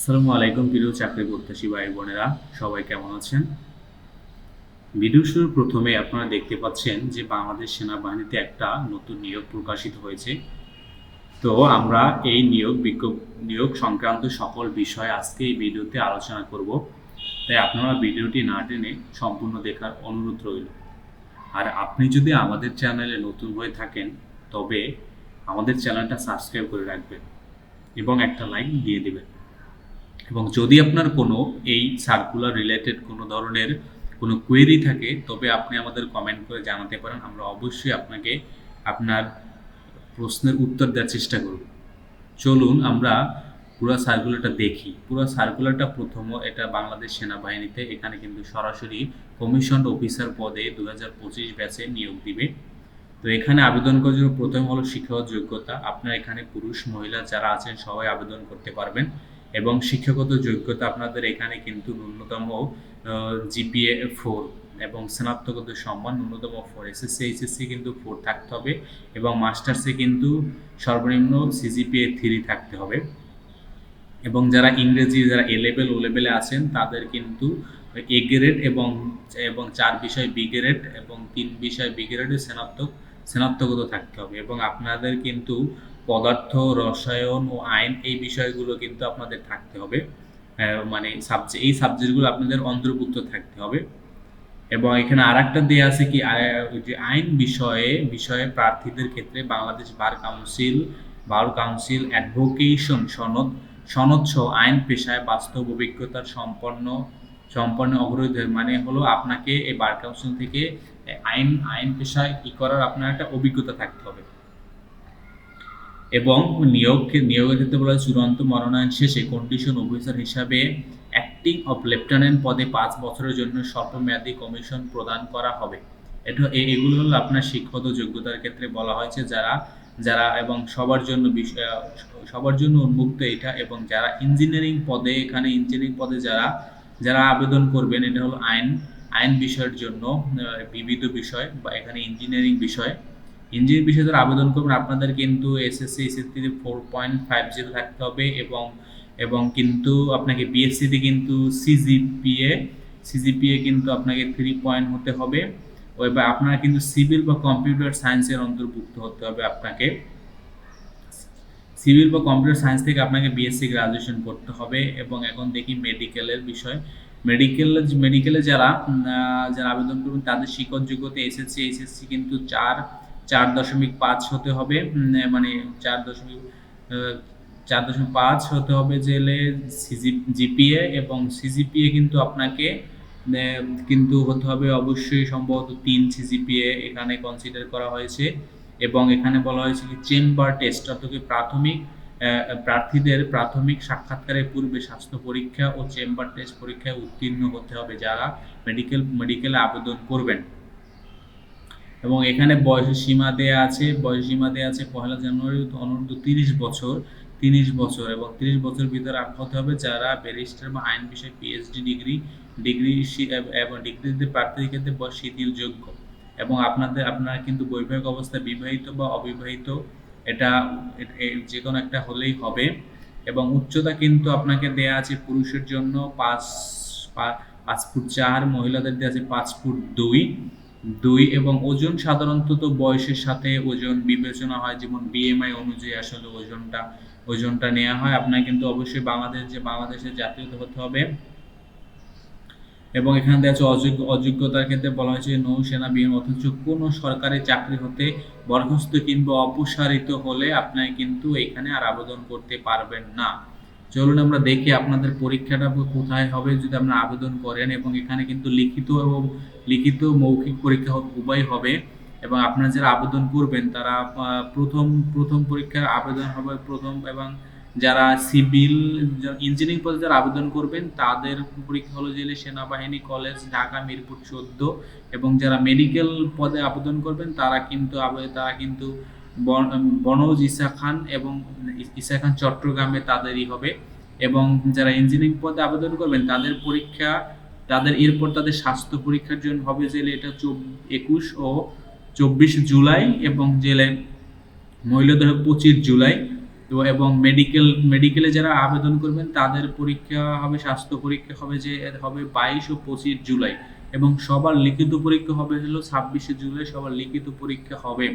আসসালামু আলাইকুম প্রিয় চাকরি প্রত্যাশী ভাই বোনেরা, সবাই কেমন আছেন? ভিডিও শুরুর প্রথমে আপনারা দেখতে পাচ্ছেন যে বাংলাদেশ সেনাবাহিনীতে একটা নতুন নিয়োগ প্রকাশিত হয়েছে। তো আমরা এই নিয়োগ বিজ্ঞপ নিয়োগ সংক্রান্ত সকল বিষয় আজকে এই ভিডিওতে আলোচনা করব। তাই আপনারা ভিডিওটি না টেনে সম্পূর্ণ দেখার অনুরোধ রইল। আর আপনি যদি আমাদের চ্যানেলে নতুন হয়ে থাকেন, তবে আমাদের চ্যানেলটা সাবস্ক্রাইব করে রাখবেন এবং একটা লাইক দিয়ে দিবেন। এবং যদি আপনার কোনো এই সার্কুলার রিলেটেড কোনো ধরনের কোনো কোয়েরি থাকে, তবে আপনি আমাদের কমেন্ট করে জানাতে পারেন। আমরা অবশ্যই আপনাকে আপনার প্রশ্নের উত্তর দেওয়ার চেষ্টা করব। চলুন আমরা পুরো সার্কুলারটা দেখি। পুরো সার্কুলারটা প্রথম এটা বাংলাদেশ সেনাবাহিনীতে, এখানে কিন্তু সরাসরি কমিশন অফিসার পদে দু হাজার পঁচিশ ব্যাচে নিয়োগ দিবে। তো এখানে আবেদন করার জন্য প্রথম হলো শিক্ষাগত যোগ্যতা। আপনার এখানে পুরুষ, মহিলা যারা আছেন সবাই আবেদন করতে পারবেন। এবং শিক্ষাগত যোগ্যতা আপনাদের এখানে কিন্তু ন্যূনতম জিপিএ ফোর এবং স্নাতকত সম্মান ন্যূনতম ফোর এসএসসি এইচএসসি কিন্তু ফোর থাকতে হবে এবং মাস্টার্সে কিন্তু সর্বনিম্ন সিজিপিএ থ্রি থাকতে হবে। এবং যারা ইংরেজি, যারা এ লেভেল ও লেভেলে আছেন, তাদের কিন্তু এ গ্রেড এবং এবং চার বিষয় বি গ্রেড এবং তিন বিষয় বি গ্রেডে স্নাতক স্নাতকত থাকতে হবে। এবং আপনাদের কিন্তু পদার্থ রসায়ন ও আইন এই বিষয়গুলো কিন্তু আপনাদের থাকতে হবে। আহ, মানে সাবজেক্ট এই সাবজেক্টগুলো আপনাদের অন্তর্ভুক্ত থাকতে হবে। এবং এখানে আর একটা দেওয়া আছে কি যে আইন বিষয়ে বিষয়ে প্রার্থীদের ক্ষেত্রে Bangladesh bar council bar council অ্যাডভোকেশন সনদ সনদ সহ আইন পেশায় বাস্তব অভিজ্ঞতার সম্পন্ন সম্পন্ন অগ্রগতি মানে হলো আপনাকে এই বার কাউন্সিল থেকে আইন আইন পেশায় কি করার আপনার একটা অভিজ্ঞতা থাকতে হবে। এবং নিয়োগ নিয়োগের ক্ষেত্রে বলা হয় চূড়ান্ত মনোনয়ন শেষে কন্ডিশন অফিসার হিসাবে অ্যাক্টিং অফ লেফটেন্যান্ট পদে পাঁচ বছরের জন্য স্বল্পমেয়াদী কমিশন প্রদান করা হবে। এটা এগুলো হলো আপনার শিক্ষত যোগ্যতার ক্ষেত্রে বলা হয়েছে যারা যারা এবং সবার জন্য সবার জন্য উন্মুক্ত এটা এবং যারা ইঞ্জিনিয়ারিং পদে এখানে ইঞ্জিনিয়ারিং পদে যারা যারা আবেদন করবেন, এটা হলো আইন আইন বিষয়ের জন্য বিবিধ বিষয় বা এখানে ইঞ্জিনিয়ারিং বিষয়। ইঞ্জিনিয়ারিং বিষয়ে যারা আবেদন করবেন, আপনাদের কিন্তু এসএসসি এসএসসিতে ফোর পয়েন্ট ফাইভ জিরো থাকতে হবে এবং এবং কিন্তু আপনাকে বিএসসিতে কিন্তু সিজিপিএ সিজিপিএ কিন্তু আপনাকে থ্রি পয়েন্ট হতে হবে। এবার আপনারা কিন্তু সিভিল বা কম্পিউটার সায়েন্সের অন্তর্ভুক্ত হতে হবে আপনাকে। সিভিল বা কম্পিউটার সায়েন্স থেকে আপনাকে বিএসসি গ্রাজুয়েশন করতে হবে এবং এখন দেখি মেডিকেলের বিষয়। মেডিকেল মেডিকেলে যারা যারা আবেদন করবেন, তাদের শিক্ষক যোগ্যতা এসএসসি এইচএসসি কিন্তু চার চার দশমিক পাঁচ হতে হবে মানে চার দশমিক চার দশমিক পাঁচ হতে হবে জেলে সিজি, জিপিএ এবং সিজিপিএ কিন্তু আপনাকে কিন্তু হতে হবে অবশ্যই সম্ভবত তিন সিজিপিএ এখানে কনসিডার করা হয়েছে এবং এখানে বলা হয়েছে কি চেম্বার টেস্ট, অর্থাৎ প্রাথমিক প্রার্থীদের প্রাথমিক সাক্ষাৎকারের পূর্বে স্বাস্থ্য পরীক্ষা ও চেম্বার টেস্ট পরীক্ষায় উত্তীর্ণ হতে হবে যারা মেডিকেল মেডিকেলে আবেদন করবেন। এবং এখানে বয়সের সীমা দেয়া আছে বয়স সীমা দেয়া আছে পহেলা জানুয়ারি অনূর্ধ্ব তিরিশ বছর তিরিশ বছর এবং তিরিশ বছর ভিতরে হতে হবে যারা ব্যারিস্টার বা আইন বিষয়ে পিএইচডি ডিগ্রি ডিগ্রি এবং ডিগ্রিতে প্রার্থীদের ক্ষেত্রে শিথিলযোগ্য। এবং আপনাদের, আপনারা কিন্তু বৈবাহিক অবস্থায় বিবাহিত বা অবিবাহিত, এটা যে কোনো একটা হলেই হবে। এবং উচ্চতা কিন্তু আপনাকে দেয়া আছে পুরুষের জন্য পাঁচ পাঁচ ফুট চার, মহিলাদের দেওয়া আছে পাঁচ ফুট দুই। দুই এবং ওজন সাধারণত তো বয়সের সাথে ওজন বিবেচনা হয়, যেমন বিএমআই অনুযায়ী আসলে ওজনটা ওজনটা নেওয়া হয়। আপনার কিন্তু অবশ্যই বাংলাদেশ যে, বাংলাদেশের জাতীয়তা হতে হবে। এবং এখানে দেওয়া আছে অযোগ্য, অযোগ্যতার ক্ষেত্রে বলা হয়েছে নৌসেনা বিমান অথচ কোনো সরকারি চাকরি হতে বরখাস্ত কিংবা অপসারিত হলে আপনার কিন্তু এখানে আর আবেদন করতে পারবেন না। চলুন আমরা দেখি আপনাদের পরীক্ষাটা কোথায় হবে যদি আপনারা আবেদন করেন এবং এখানে কিন্তু লিখিত এবং লিখিত মৌখিক পরীক্ষা উভয় হবে এবং আপনারা যারা আবেদন করবেন তারা প্রথম প্রথম পরীক্ষার আবেদন হবে প্রথম এবং যারা সিভিল ইঞ্জিনিয়ারিং পদে যারা আবেদন করবেন তাদের পরীক্ষা হলো জেলে সেনাবাহিনী, কলেজ, ঢাকা, মিরপুর, চোদ্দ এবং যারা মেডিকেল পদে আবেদন করবেন তারা কিন্তু তারা কিন্তু বনজ ইসা খান এবং ইসা খান চট্টগ্রামে তাদেরই হবে এবং যারা ইঞ্জিনিয়ারিং পদে আবেদন করবেন, তাদের পরীক্ষা, তাদের এরপর তাদের স্বাস্থ্য পরীক্ষার জন্য হবে জেলে এটা একুশ ও চব্বিশ জুলাই এবং জেলে মহিলাদের পঁচিশ জুলাই। তো এবং মেডিকেল মেডিকেলে যারা আবেদন করবেন, তাদের পরীক্ষা হবে, স্বাস্থ্য পরীক্ষা হবে যে, হবে বাইশ ও পঁচিশ জুলাই এবং সবার লিখিত পরীক্ষা হবে হলো ছাব্বিশে জুলাই, সবার লিখিত পরীক্ষা হবে।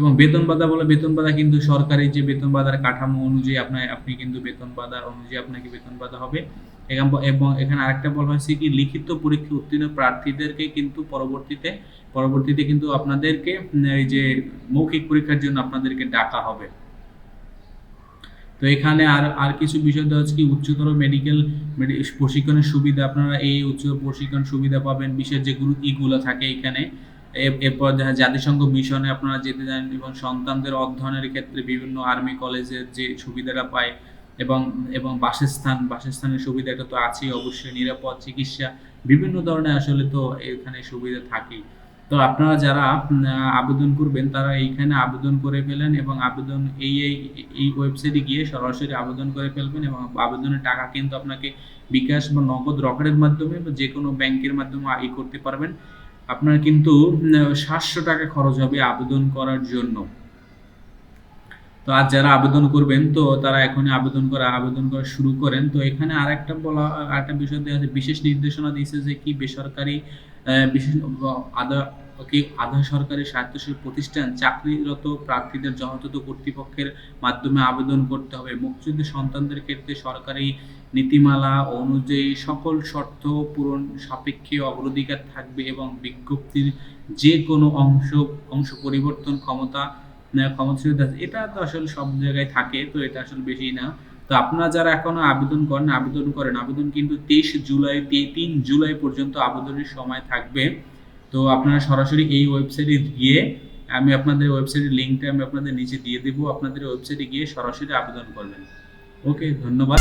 এবং বেতন বাধা বলে, বেতন বাধা কিন্তু সরকারি যে বেতন বাধার কাঠামো অনুযায়ী আপনার, আপনি কিন্তু বেতন বাধা অনুযায়ী আপনাকে বেতন বাধা হবে। এবং এখানে আরেকটা বলা হয়েছে কি, লিখিত পরীক্ষা উত্তীর্ণ প্রার্থীদেরকে কিন্তু পরবর্তীতে পরবর্তীতে কিন্তু আপনাদেরকে এই যে মৌখিক পরীক্ষার জন্য আপনাদেরকে ডাকা হবে। তো এখানে আর আর কিছু বিষয় দেওয়া হচ্ছে কি, উচ্চতর মেডিকেল প্রশিক্ষণের সুবিধা, আপনারা এই উচ্চ প্রশিক্ষণ সুবিধা পাবেন, বিশেষ যেগুলো ইগুলো থাকে এখানে। এরপর জাতিসংঘ মিশনে আপনারা যেতে চান এবং সন্তানদের অধ্যয়নের ক্ষেত্রে বিভিন্ন আর্মি কলেজের যে সুবিধাটা পায় এবং এবং বাসস্থান, বাসস্থানের সুবিধাটা তো আছেই অবশ্যই, নিরাপদ চিকিৎসা, বিভিন্ন ধরনের আসলে তো এখানে সুবিধা থাকেই। তো আপনারা যারা আবেদন করবেন, তারা এইখানে আবেদন করে ফেলেন এবং আবেদন এই এই এই ওয়েবসাইটে গিয়ে সরাসরি আবেদন করে ফেলবেন এবং আবেদনের টাকা কিন্তু আপনাকে বিকাশ বা নগদ রকেটের মাধ্যমে বা যে কোনো ব্যাংকের মাধ্যমে ই করতে পারবেন। আপনার কিন্তু সাতশো টাকা খরচ হবে আবেদন করার জন্য। তো আর যারা আবেদন করবেন, তো তারা এখনই আবেদন করা আবেদন করা শুরু করেন। তো এখানে আর একটা বলা, আরেকটা বিষয় দেওয়া আছে, বিশেষ নির্দেশনা দিয়েছে যে কি বেসরকারি বিশেষ কি আধা সরকারি স্বায়ত্তশাসিত প্রতিষ্ঠান চাকরিরত প্রার্থীদের যথাযথ কর্তৃপক্ষের মাধ্যমে আবেদন করতে হবে? মুক্তিযুদ্ধ সন্তানদের ক্ষেত্রে সরকারি নীতিমালা অনুযায়ী সকল শর্ত পূরণ সাপেক্ষে অগ্রাধিকার থাকবে এবং বিজ্ঞপ্তির যে কোনো অংশ অংশ পরিবর্তন ক্ষমতা ক্ষমতাশীলতা এটা তো আসলে সব জায়গায় থাকে, তো এটা আসলে বেশি না। তো আপনারা যারা এখনও আবেদন করেন আবেদন করেন, আবেদন কিন্তু তেইশ জুলাই, তিন জুলাই পর্যন্ত আবেদনের সময় থাকবে। তো আপনারা সরাসরি এই ওয়েবসাইটে গিয়ে আমি আপনাদের ওয়েবসাইটের লিঙ্কটা আমি আপনাদের নিচে দিয়ে দেবো। আপনাদের ওয়েবসাইটে গিয়ে সরাসরি আবেদন করবেন। ওকে ধন্যবাদ।